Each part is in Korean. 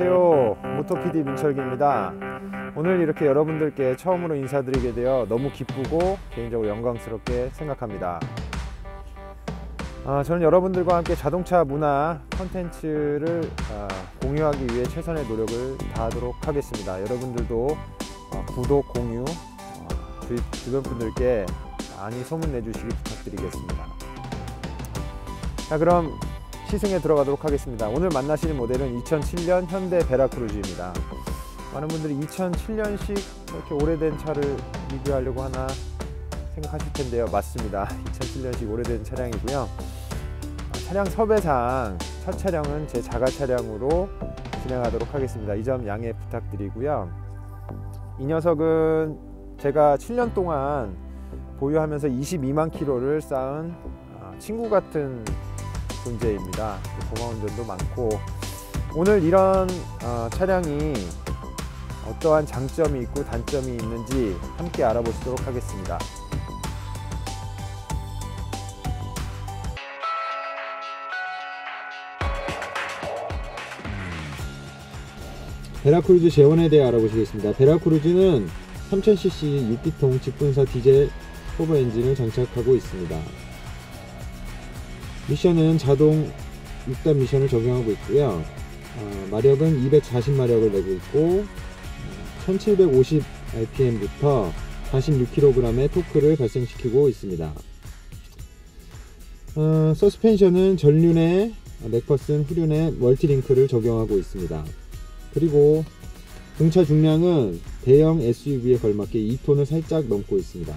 안녕하세요. 모토PD 민철기입니다. 오늘 이렇게 여러분들께 처음으로 인사드리게 되어 너무 기쁘고 개인적으로 영광스럽게 생각합니다. 아, 저는 여러분들과 함께 자동차 문화 컨텐츠를 아, 공유하기 위해 최선의 노력을 다하도록 하겠습니다. 여러분들도 어, 구독, 공유 어, 주변 분들께 많이 소문 내주시기 부탁드리겠습니다. 자 그럼 시승에 들어가도록 하겠습니다. 오늘 만나실 모델은 2007년 현대 베라크루즈입니다. 많은 분들이 2007년식 이렇게 오래된 차를 리뷰하려고 하나 생각하실 텐데요. 맞습니다. 2007년식 오래된 차량이고요. 아, 차량 섭외상 첫 차량은 제 자가 차량으로 진행하도록 하겠습니다. 이 점 양해 부탁드리고요. 이 녀석은 제가 7년 동안 보유하면서 22만 킬로를 쌓은 아, 친구 같은 존재입니다. 고마운 점도 많고 오늘 이런 어, 차량이 어떠한 장점이 있고 단점이 있는지 함께 알아보시도록 하겠습니다. 베라크루즈 재원에 대해 알아보시겠습니다. 베라크루즈는 3000cc 6기통 직분사 디젤 터보 엔진을 장착하고 있습니다. 미션은 자동 6단 미션을 적용하고 있고요. 어, 마력은 240마력을 내고 있고 1750 rpm부터 46kg의 토크를 발생시키고 있습니다. 어, 서스펜션은 전륜에 맥퍼슨 후륜에 멀티링크를 적용하고 있습니다. 그리고 공차 중량은 대형 SUV에 걸맞게 2톤을 살짝 넘고 있습니다.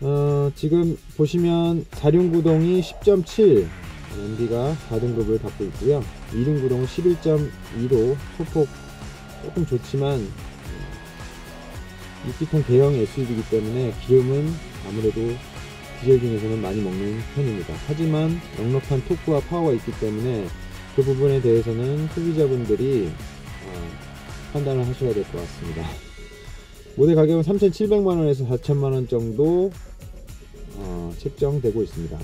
어, 지금 보시면 4륜 구동이 10.7 MB가 4등급을 받고 있고요. 2륜 구동은 11.2로 소폭 조금 좋지만 6기통 대형 SUV이기 때문에 기름은 아무래도 디젤 중에서는 많이 먹는 편입니다. 하지만 넉넉한 토크와 파워가 있기 때문에 그 부분에 대해서는 소비자분들이 어, 판단을 하셔야 될 것 같습니다. 모델 가격은 3,700만원에서 4,000만원 정도 어, 책정되고 있습니다.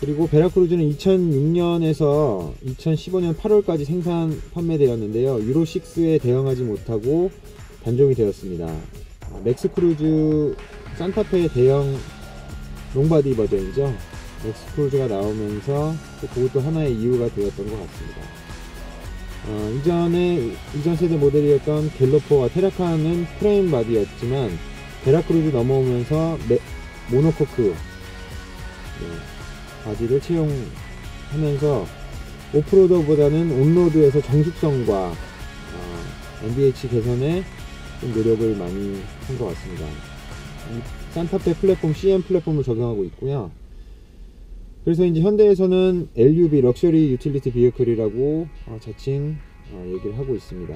그리고 베라크루즈는 2006년에서 2015년 8월까지 생산 판매되었는데요. 유로6에 대응하지 못하고 단종이 되었습니다. 어, 맥스크루즈 산타페 대형 롱바디 버전이죠. 맥스크루즈가 나오면서 그것도 하나의 이유가 되었던 것 같습니다. 어, 이전에 이전 세대 모델이었던 갤로퍼와 테라카는 프레임 바디였지만 베라크루즈 넘어오면서 메, 모노코크 네, 바디를 채용하면서 오프로더보다는 온로드에서 정숙성과 어, NVH 개선에 좀 노력을 많이 한 것 같습니다. 산타페 플랫폼 CM 플랫폼을 적용하고 있고요. 그래서 이제 현대에서는 LUV 럭셔리 유틸리티 비어클이라고 어, 자칭 어, 얘기를 하고 있습니다.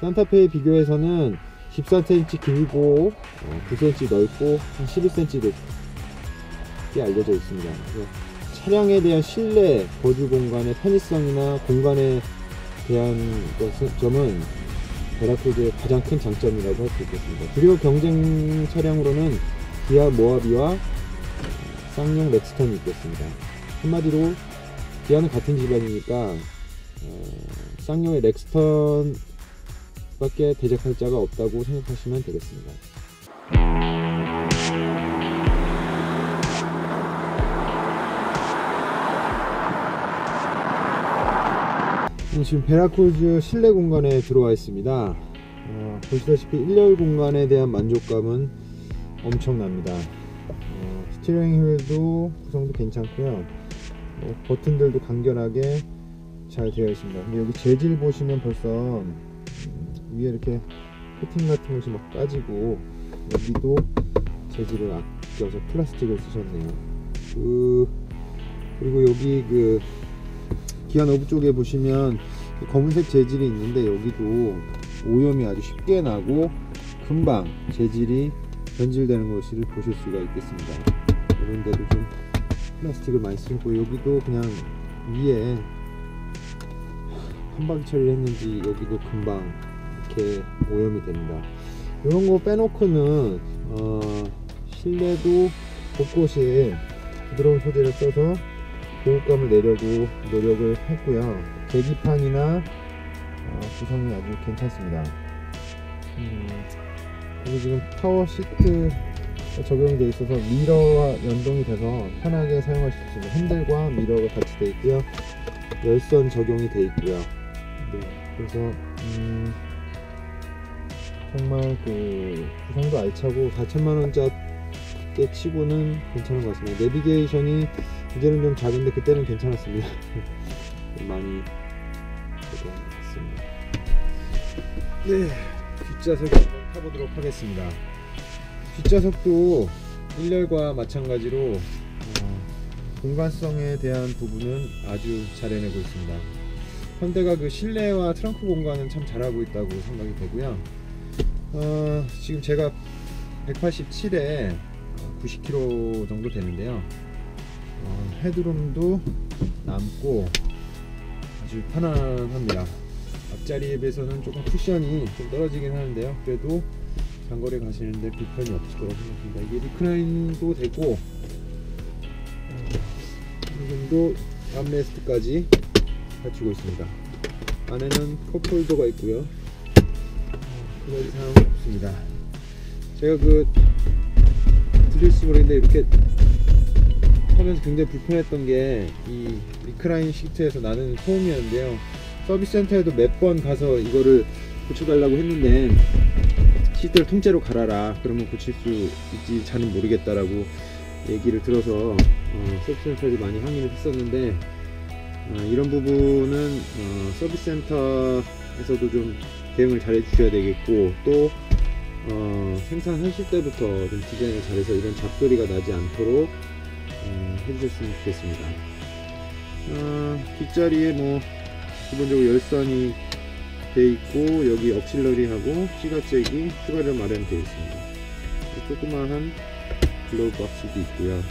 산타페에 비교해서는 14cm 길고 어, 9cm 넓고 한 11cm 높게 알려져 있습니다. 차량에 대한 실내 거주 공간의 편의성이나 공간에 대한 점은 베라크루즈의 가장 큰 장점이라고 할 수 있겠습니다. 주요 경쟁 차량으로는 기아 모하비와 쌍용 렉스턴이 있겠습니다. 한마디로 기아는 같은 집안이니까 어, 쌍용의 렉스턴 밖에 대적할 자가 없다고 생각하시면 되겠습니다. 네, 지금 베라크루즈 실내 공간에 들어와 있습니다. 어, 보시다시피 1열 공간에 대한 만족감은 엄청납니다. 스티어링 휠도 구성도 괜찮고요. 어, 버튼들도 간결하게 잘 되어 있습니다. 근데 여기 재질 보시면 벌써 음, 위에 이렇게 코팅 같은 것이 막 까지고 여기도 재질을 아껴서 플라스틱을 쓰셨네요. 그 그리고 여기 그 기아 노브 쪽에 보시면 검은색 재질이 있는데 여기도 오염이 아주 쉽게 나고 금방 재질이 변질되는 것을 보실 수가 있겠습니다 이런 데도 좀 플라스틱을 많이 쓰고 여기도 그냥 위에 한바퀴 처리를 했는지 여기도 금방 이렇게 오염이 됩니다 이런 거 빼놓고는 어 실내도 곳곳에 부드러운 소재를 써서 고급감을 내려고 노력을 했고요. 계기판이나 어, 구성이 아주 괜찮습니다. 음, 그리고 지금 파워 시트 적용되어 있어서 미러와 연동이 돼서 편하게 사용하실 수 있는 핸들과 미러가 같이 되어 있고요. 열선 적용이 되어 있고요. 네, 그래서 음, 정말 그 구성도 알차고 4천만 원짜리 치고는 괜찮은 것 같습니다. 내비게이션이 이제는 좀 작은데 그때는 괜찮았습니다. 많이 적용 같습니다. 네, 뒷좌석 한번 타보도록 하겠습니다. 뒷좌석도 1열과 마찬가지로 어, 공간성에 대한 부분은 아주 잘 해내고 있습니다. 현대가 그 실내와 트렁크 공간은 참 잘하고 있다고 생각이 되고요. 어, 지금 제가 187에 90kg 정도 되는데요. 어, 헤드룸도 남고 아주 편안합니다. 앞자리에 비해서는 조금 쿠션이 좀 떨어지긴 하는데요. 그래도 장거리 가시는데 불편이 없을 거라고 생각합니다. 이게 리크라인도 되고 이 정도 암레스트까지 갖추고 있습니다. 안에는 컵홀더가 있고요. 그럴 이상 없습니다. 제가 그 들릴지 모르겠는데 이렇게 하면서 굉장히 불편했던 게 이 리크라인 시트에서 나는 소음이었는데요. 서비스 센터에도 몇 번 가서 이거를 고쳐달라고 했는데 시트를 통째로 갈아라 그러면 고칠 수 있지 잘은 모르겠다라고 얘기를 들어서 어, 서비스 센터에서 많이 항의를 했었는데 어, 이런 부분은 어, 서비스 센터에서도 좀 대응을 잘 해주셔야 되겠고 또 어, 생산하실 때부터 좀 디자인을 잘해서 이런 잡소리가 나지 않도록 음, 해주셨으면 좋겠습니다. 어, 뒷자리에 뭐 기본적으로 열선이 돼 있고 여기 억실러리하고 시가잭이 추가로 마련되어 있습니다. 조그마한 글로브 박스도 있고요.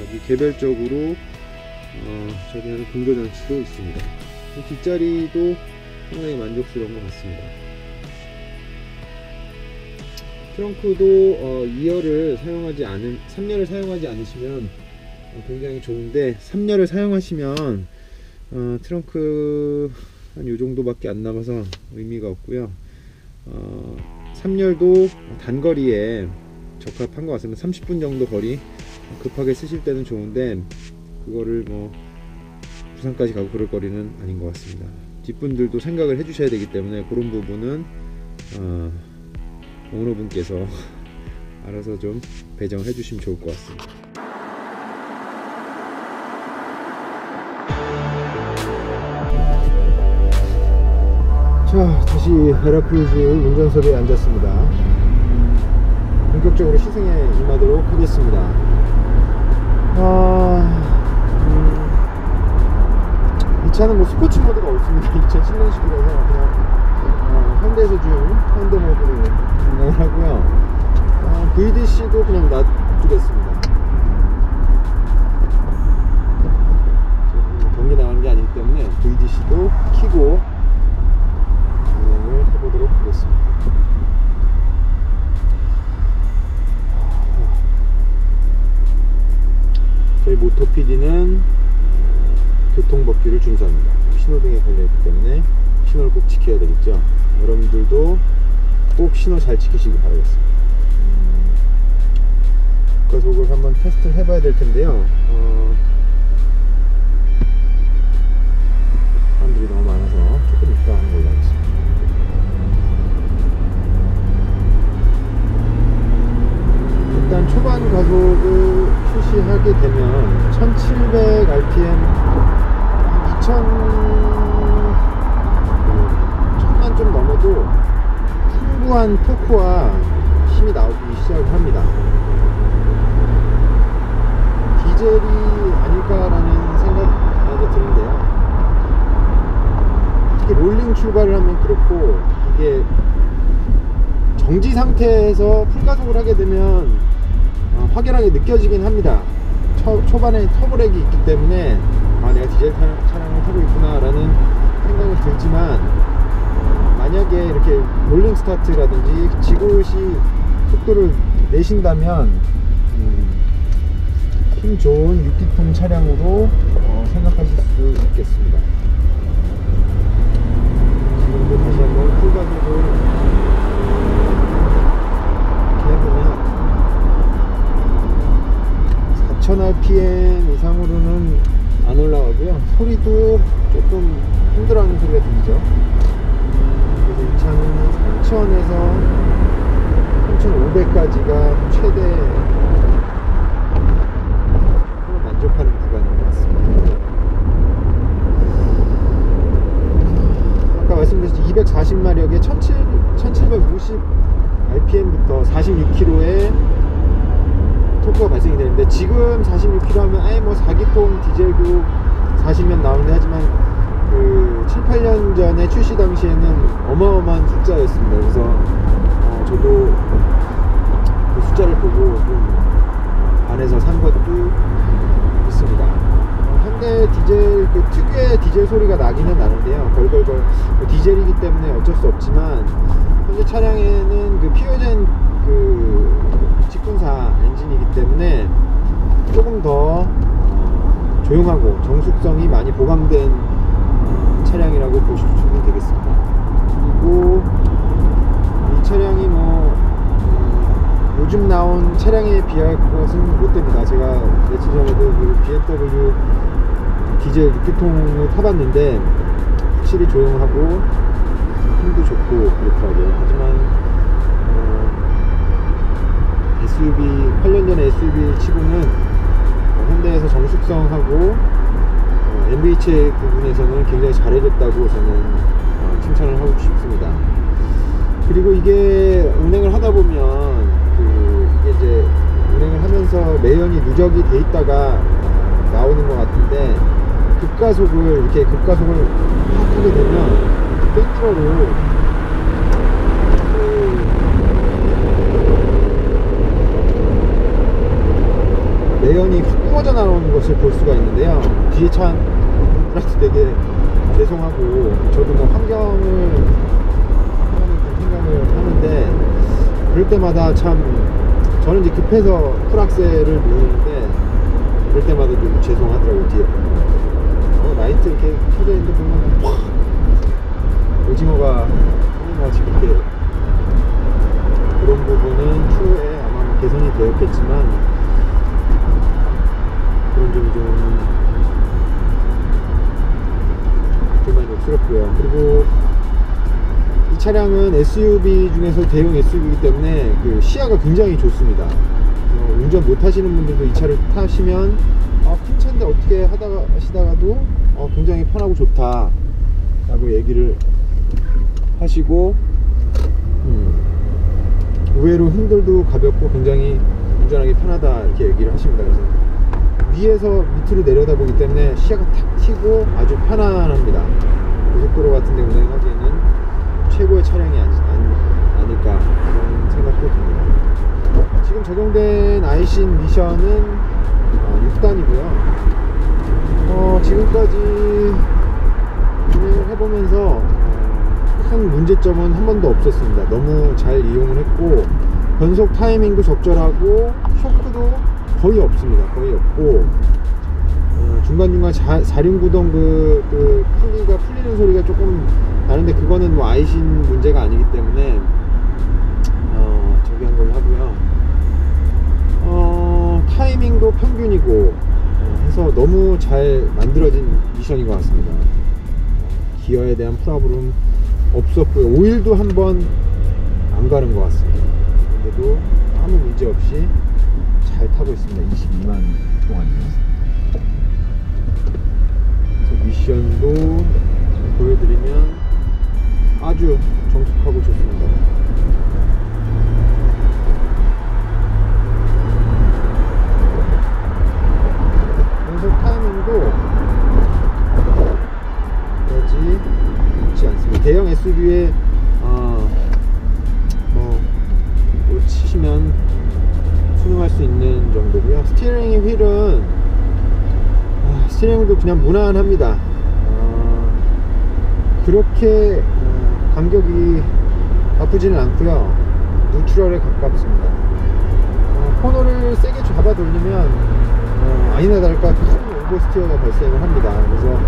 여기 개별적으로 어, 저기하는 공조 장치도 있습니다. 이 뒷자리도 상당히 만족스러운 것 같습니다. 트렁크도 어, 2열을 사용하지 않은 3열을 사용하지 않으시면 어, 굉장히 좋은데 3열을 사용하시면 어, 트렁크 한요 정도밖에 안 남아서 의미가 없고요. 어, 3열도 단거리에 적합한 것 같습니다. 30분 정도 거리 급하게 쓰실 때는 좋은데 그거를 뭐 부산까지 가고 그럴 거리는 아닌 것 같습니다. 뒷분들도 생각을 해주셔야 되기 때문에 그런 부분은 어, 오너분께서 알아서 좀 배정을 해주시면 좋을 것 같습니다. 자, 다시 헤라크루즈 운전석에 앉았습니다. 본격적으로 시승에 임하도록 하겠습니다. 아, 음, 이 차는 뭐 스포츠 모드가 없습니다. 2010년식이라서 그냥 어, 현대에서 준 현대 모드로 생각을 하고요. 어, VDC도 그냥 놔두겠습니다. 경기 나가는 게 아니기 때문에 VDC도 키고 저희 모터 PD는 교통법규를 준수합니다. 신호등에 걸려있기 때문에 신호를 꼭 지켜야 되겠죠. 여러분들도 꼭 신호 잘 지키시기 바라겠습니다. 음, 국가속을 한번 테스트를 해봐야 될 텐데요. 어, 사람들이 너무 많아서 조금 이따 하는 걸로 하겠습니다. 일단 초반 가속을 표시하게 되면 1700 rpm 2000 1000만 좀 넘어도 풍부한 토크와 힘이 나오기 시작을 합니다. 디젤이 아닐까라는 생각 먼저 드는데요. 특히 롤링 출발을 하면 그렇고 이게 정지 상태에서 풀가속을 하게 되면 어, 확연하게 느껴지긴 합니다. 초, 초반에 터브렉이 있기 때문에 아 내가 디젤 차, 차량을 타고 있구나 라는 생각이 들지만 어, 만약에 이렇게 롤링 스타트라든지 지그시 속도를 내신다면 음, 힘 좋은 6기통 차량으로 어, 생각하실 수 있겠습니다. 지금도 다시 한번 풀가속을 4000rpm 이상으로는 안 올라가고요. 소리도 조금 힘들어하는 소리가 들리죠. 그래서 이 차는 3000에서 3500까지가 최대 만족하는 구간인 것 같습니다. 아까 말씀드렸듯이 240마력에 1750 rpm부터 46km의 토크가 발생이 되는데 지금 46km 하면 아예 뭐 4기통 디젤도 40면 나오는데 하지만 그 7, 8년 전에 출시 당시에는 어마어마한 숫자였습니다. 그래서 어 저도 그 숫자를 보고 좀 반해서 산 것도 있습니다. 어 현대 디젤 그 특유의 디젤 소리가 나기는 나는데요. 걸걸걸 그 디젤이기 때문에 어쩔 수 없지만 현재 차량에는 그 피오젠 그 직분사 엔진이기 때문에 조금 더 어, 조용하고 정숙성이 많이 보강된 어, 차량이라고 보시면 되겠습니다. 그리고 이 차량이 뭐 어, 요즘 나온 차량에 비할 것은 못 됩니다. 제가 며칠 전에도 그 BMW 디젤 6기통을 타봤는데 확실히 조용하고 힘도 좋고 그렇더라고요. 하지만 어, SUV 8년 전에 SUV 치고는 어, 현대에서 정숙성하고 어, MVH 부분에서는 굉장히 잘해줬다고 저는 어, 칭찬을 하고 싶습니다. 그리고 이게 운행을 하다 보면 그 이제 운행을 하면서 매연이 누적이 돼 있다가 어, 나오는 것 같은데 급가속을 이렇게 급가속을 확 하게 되면 백트러로 매연이 확 것을 볼 수가 있는데요. 뒤에 찬 분들한테 되게 죄송하고 저도 뭐 환경을 생각을 하는데 그럴 때마다 참 저는 이제 급해서 풀악셀을 누르는데 그럴 때마다 좀 죄송하더라고요 뒤에 어, 라이트 이렇게 켜져 있는데 보면 팍 오징어가 오징어같이 이렇게 그런 부분은 추후에 아마 뭐 개선이 되었겠지만 그런 점이 좀 불만족스럽고요. 그리고 이 차량은 SUV 중에서 대형 SUV이기 때문에 그 시야가 굉장히 좋습니다. 어, 운전 못 하시는 분들도 이 차를 타시면 아, 큰 차인데 어떻게 하다가 하시다가도 어, 굉장히 편하고 좋다 라고 얘기를 하시고 음, 의외로 흔들도 가볍고 굉장히 운전하기 편하다 이렇게 얘기를 하십니다. 그래서 위에서 밑으로 내려다보기 때문에 시야가 탁 튀고 아주 편안합니다. 고속도로 같은 데 운행하기에는 최고의 차량이 아니, 아니, 아닐까 그런 생각도 듭니다. 지금 적용된 아이신 미션은 어, 6단이고요. 어, 지금까지 운행을 해보면서 어, 큰 문제점은 한 번도 없었습니다. 너무 잘 이용을 했고 변속 타이밍도 적절하고 쇼크도 거의 없습니다. 거의 없고 어, 중간중간 자, 사륜구동 그, 그 풀리가 풀리는 소리가 조금 나는데 그거는 뭐 아이신 문제가 아니기 때문에 어, 저기 한 걸로 하고요. 어, 타이밍도 평균이고 어, 해서 너무 잘 만들어진 미션인 것 같습니다. 기어에 대한 프라블은 없었고요. 오일도 한번 안 가는 것 같습니다. 근데도 아무 문제 없이 잘 타고 있습니다. 22만 동안이요. 미션도 보여드리면 아주 정숙하고 좋습니다. 연속 타이밍도 그러지 않지 않습니다. 대형 SUV에 어, 뭐, 뭐 치시면 수 있는 정도고요. 스티어링의 휠은 아, 스티어링도 그냥 무난합니다. 어, 그렇게 어, 간격이 나쁘지는 않고요. 뉴트럴에 가깝습니다. 어, 코너를 세게 잡아 돌리면 어, 아니나 다를까 큰 오버 스티어가 발생을 합니다. 그래서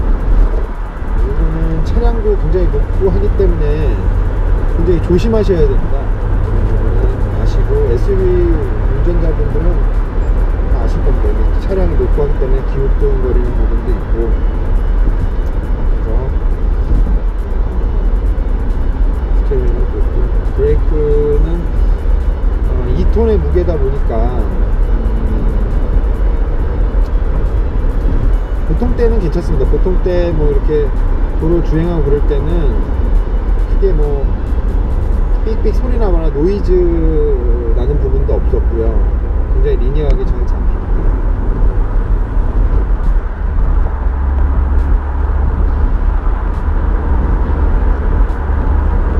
이거는 차량도 굉장히 높고 하기 때문에 굉장히 조심하셔야 됩니다. 아시고 SUV 운전자분들은 다 아실 겁니다. 차량이 높고 하기 때문에 기웃동거리는 부분도 있고 그래서 스테어링도 그렇고 브레이크는 어, 2톤의 무게다 보니까 음, 보통 때는 괜찮습니다. 보통 때 뭐 이렇게 도로 주행하고 그럴 때는 크게 뭐 삑삑 소리 나거나 노이즈 나는 부분도 없었고요. 굉장히 리니어하게 잘 잡힙니다.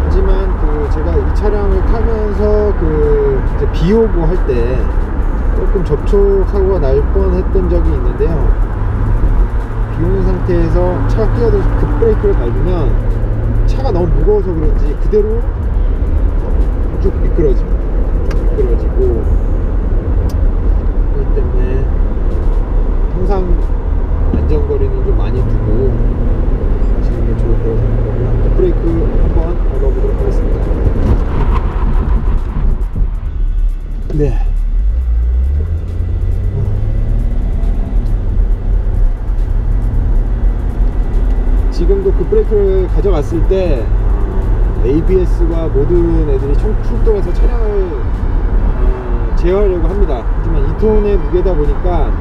하지만 그 제가 이 차량을 타면서 그 이제 비 오고 할 때 조금 접촉 사고가 날 뻔했던 적이 있는데요. 비 오는 상태에서 차가 끼어들어서 급브레이크를 밟으면 차가 너무 무거워서 그런지 그대로 쭉. 쭉 미끄러지고 그렇기 때문에 항상 안전거리는 좀 많이 두고 하시는 게 좋을 거라고 생각하고요. 급브레이크 한번 밟아보도록 하겠습니다. 네. 지금도 그 브레이크를 가져갔을 때 ABS가 모든 애들이 총 출동해서 차량을 어, 제어하려고 합니다. 하지만 2톤의 무게다 보니까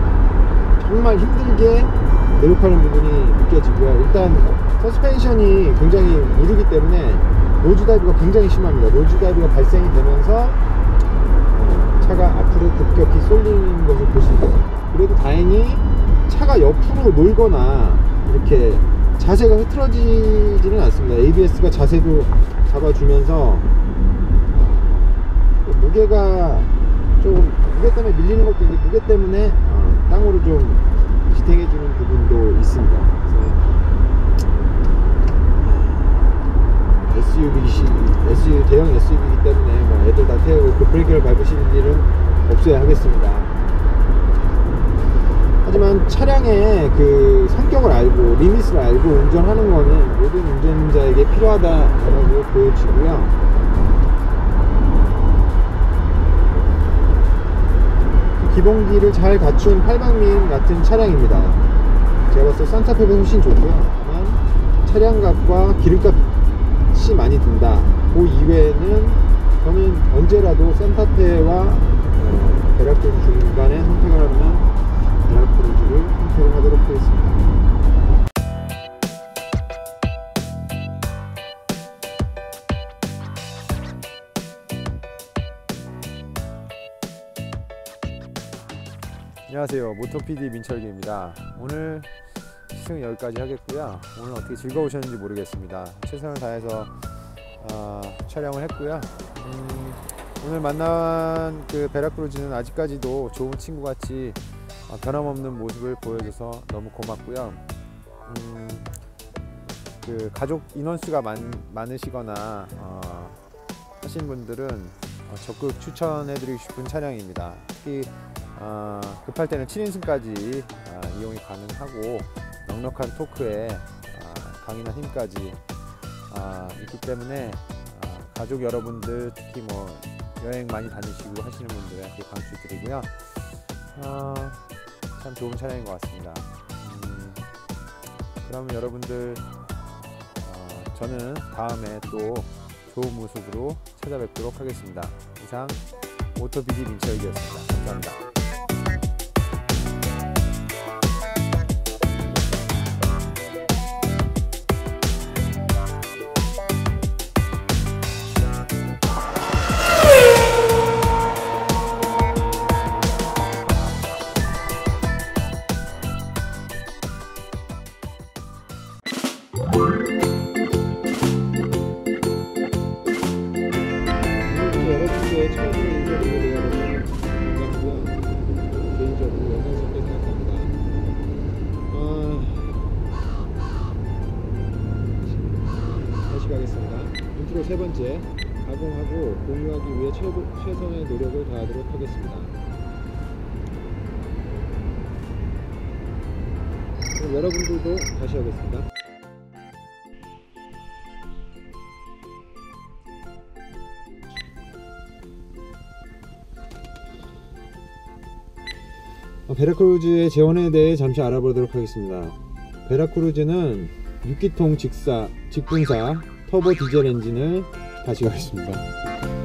정말 힘들게 내륙하는 부분이 느껴지고요. 일단 서스펜션이 굉장히 무르기 때문에 노즈 다이브가 굉장히 심합니다. 노즈 다이브가 발생이 되면서 어, 차가 앞으로 급격히 쏠리는 것을 볼 수 있어요. 그래도 다행히 차가 옆으로 놀거나 이렇게 자세가 흐트러지지는 않습니다. ABS가 자세도 잡아주면서 어, 무게가 좀 무게 때문에 밀리는 것도 있는데 무게 때문에 어, 땅으로 좀 지탱해주는 부분도 있습니다. SUV, SUV 대형 SUV이기 때문에 뭐 애들 다 태우고 그 브레이크를 밟으실 일은 없어야 하겠습니다. 차량의 그 성격을 알고 리밋을 알고 운전하는 거는 모든 운전자에게 필요하다라고 보여지고요. 그 기본기를 잘 갖춘 8방민 같은 차량입니다. 제가 봤을 때 산타페보다 훨씬 좋고요. 다만 차량값과 기름값이 많이 든다. 그 이외에는 저는 언제라도 산타페와 어, 베라크루즈 중간에 선택을 하면 베 라크루즈를 선택을 하도록 하겠습니다. 안녕하세요. 모토PD 민철기입니다. 오늘 시승 여기까지 하겠고요. 오늘 어떻게 즐거우셨는지 모르겠습니다. 최선을 다해서 어, 촬영을 했고요. 음, 오늘 만난 그 베라크루즈는 아직까지도 좋은 친구같이 어, 변함없는 모습을 보여줘서 너무 고맙고요. 음, 그 가족 인원수가 많, 많으시거나 어, 하신 분들은 어, 적극 추천해드리고 싶은 차량입니다. 특히 어, 급할 때는 7인승까지 어, 이용이 가능하고 넉넉한 토크에 어, 강인한 힘까지 어, 있기 때문에 어, 가족 여러분들 특히 뭐 여행 많이 다니시고 하시는 분들한테 강추드리고요. 어, 참 좋은 차량인 것 같습니다. 음, 그러면 여러분들 어, 저는 다음에 또 좋은 모습으로 찾아뵙도록 하겠습니다. 이상 오토비디 민철기였습니다. 감사합니다 다시 가겠습니다. 인트로 세 번째, 가공하고 공유하기 위해 최고, 최선의 노력을 다하도록 하겠습니다. 여러분들도 다시 하겠습니다. 어, 베라크루즈의 재원에 대해 잠시 알아보도록 하겠습니다. 베라크루즈는 6기통 직사, 직분사 터보 디젤 엔진을 다시 가겠습니다.